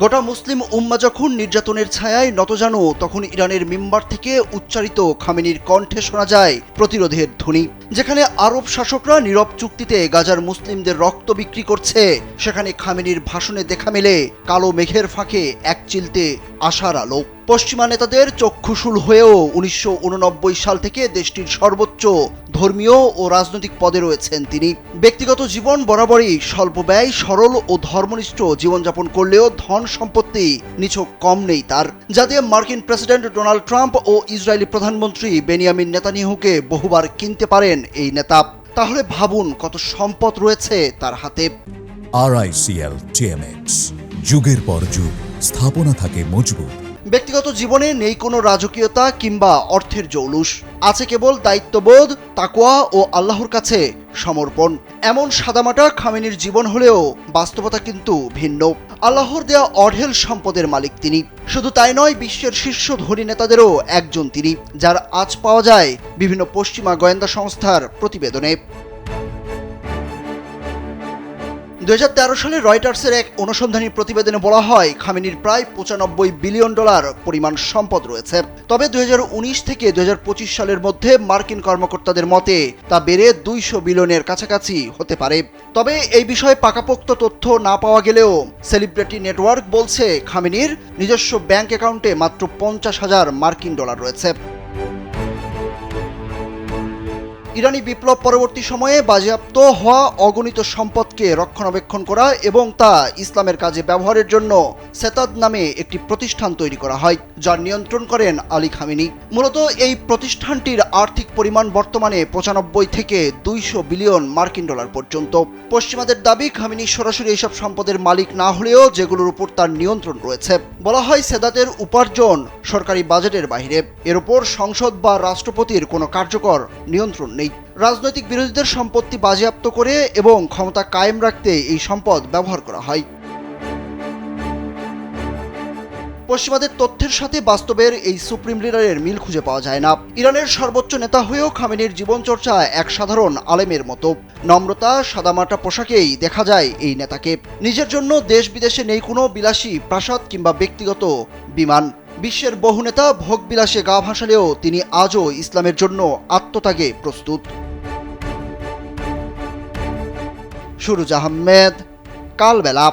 গোটা মুসলিম উম্মা যখন নির্যাতনের ছায়ায় নতজানু তখন ইরানের মিম্বার থেকে উচ্চারিত খামেনির কণ্ঠে শোনা যায় প্রতিরোধের ধ্বনি। যেখানে আরব শাসকরা নীরব চুক্তিতে গাজার মুসলিমদের রক্ত বিক্রি করছে, সেখানে খামেনির ভাষণে দেখা মেলে কালো মেঘের ফাঁকে এক চিলতে আশার আলো। পশ্চিমা নেতাদের চক্ষুশুল হয়েও উনিশশো উননব্বই সাল থেকে দেশটির সর্বোচ্চ ধর্মীয় ও রাজনৈতিক পদে রয়েছেন তিনি। ব্যক্তিগত জীবন বরাবরই স্বল্প ব্যয় সরল ও ধর্মনিষ্ঠ জীবনযাপন করলেও ধন সম্পত্তি নিছক কম নেই তার। যা দিয়ে মার্কিন প্রেসিডেন্ট ডোনাল্ড ট্রাম্প ও ইসরায়েলি প্রধানমন্ত্রী বেনিয়ামিন নেতানিয়াহুকে বহুবার কিনতে পারেন এই নেতা। তাহলে ভাবুন কত সম্পদ রয়েছে তার হাতে। আরআইসিএল টিএমএক্স যুগের পর যুগ স্থাপনা থাকে মজবুত। ব্যক্তিগত জীবনে নেই কোনো রাজকীয়তা কিংবা অর্থের জৌলুস। আছে কেবল দায়িত্ববোধ তাকোয়া ও আল্লাহর কাছে সমর্পণ। এমন সাদামাটা খামেনির জীবন হলেও বাস্তবতা কিন্তু ভিন্ন। আল্লাহর দেয়া অঢেল সম্পদের মালিক তিনি। শুধু তাই নয়, বিশ্বের শীর্ষ ধনী নেতাদেরও একজন তিনি, যার আজ পাওয়া যায় বিভিন্ন পশ্চিমা গোয়েন্দা সংস্থার প্রতিবেদনে। দু হাজার তেরো সালে রয়টার্সের এক অনুসন্ধানী প্রতিবেদনে বলা হয়, খামেনির প্রায় পঁচানব্বই বিলিয়ন ডলার পরিমাণ সম্পদ রয়েছে। তবে দু হাজার উনিশ থেকে দু হাজার পঁচিশ সালের মধ্যে মার্কিন কর্মকর্তাদের মতে, তা বেড়ে দুইশো বিলিয়নের কাছাকাছি হতে পারে। তবে এই বিষয়ে পাকাপোক্ত তথ্য না পাওয়া গেলেও, সেলিব্রিটি নেটওয়ার্ক বলছে, খামেনির নিজস্ব ব্যাংক অ্যাকাউন্টে মাত্র পঞ্চাশ হাজার মার্কিন ডলার রয়েছে। ইরানি বিপ্লব পরবর্তী সময়ে বাজেয়াপ্ত হওয়া অগণিত সম্পদকে রক্ষণাবেক্ষণ করা এবং তা ইসলামের কাজে ব্যবহারের জন্য সেতাদ নামে একটি প্রতিষ্ঠান তৈরি করা হয়, যার নিয়ন্ত্রণ করেন আলী খামিনি। মূলত এই প্রতিষ্ঠানটির আর্থিক পরিমাণ বর্তমানে পঁচানব্বই থেকে দুইশো বিলিয়ন মার্কিন ডলার পর্যন্ত। পশ্চিমাদের দাবি, খামিনি সরাসরি এইসব সম্পদের মালিক না হলেও যেগুলোর উপর তার নিয়ন্ত্রণ রয়েছে। বলা হয় সেদাতের উপার্জন সরকারি বাজেটের বাইরে এর উপর সংসদ বা রাষ্ট্রপতির কোনো কার্যকর নিয়ন্ত্রণ নেই। রাজনৈতিক বিরোধীদের সম্পত্তি বাজেয়াপ্ত করে এবং ক্ষমতা কায়েম রাখতে এই সম্পদ ব্যবহার করা হয়। পশ্চিমাদের তথ্যের সাথে বাস্তবের এই সুপ্রিম লিডারের মিল খুঁজে পাওয়া যায় না। ইরানের সর্বোচ্চ নেতা হয়েও খামেনির জীবনচর্চা এক সাধারণ আলেমের মতো। নম্রতা, সাদামাটা পোশাকেই দেখা যায় এই নেতাকে। নিজের জন্য দেশ বিদেশে নেই কোনো বিলাসী প্রাসাদ কিংবা ব্যক্তিগত বিমান। বিশ্বের বহু নেতা ভোগ বিলাসে গা ভাসালেও তিনি আজও ইসলামের জন্য আত্মত্যাগে প্রস্তুত। সুরুজ আহমেদ, কালবেলা।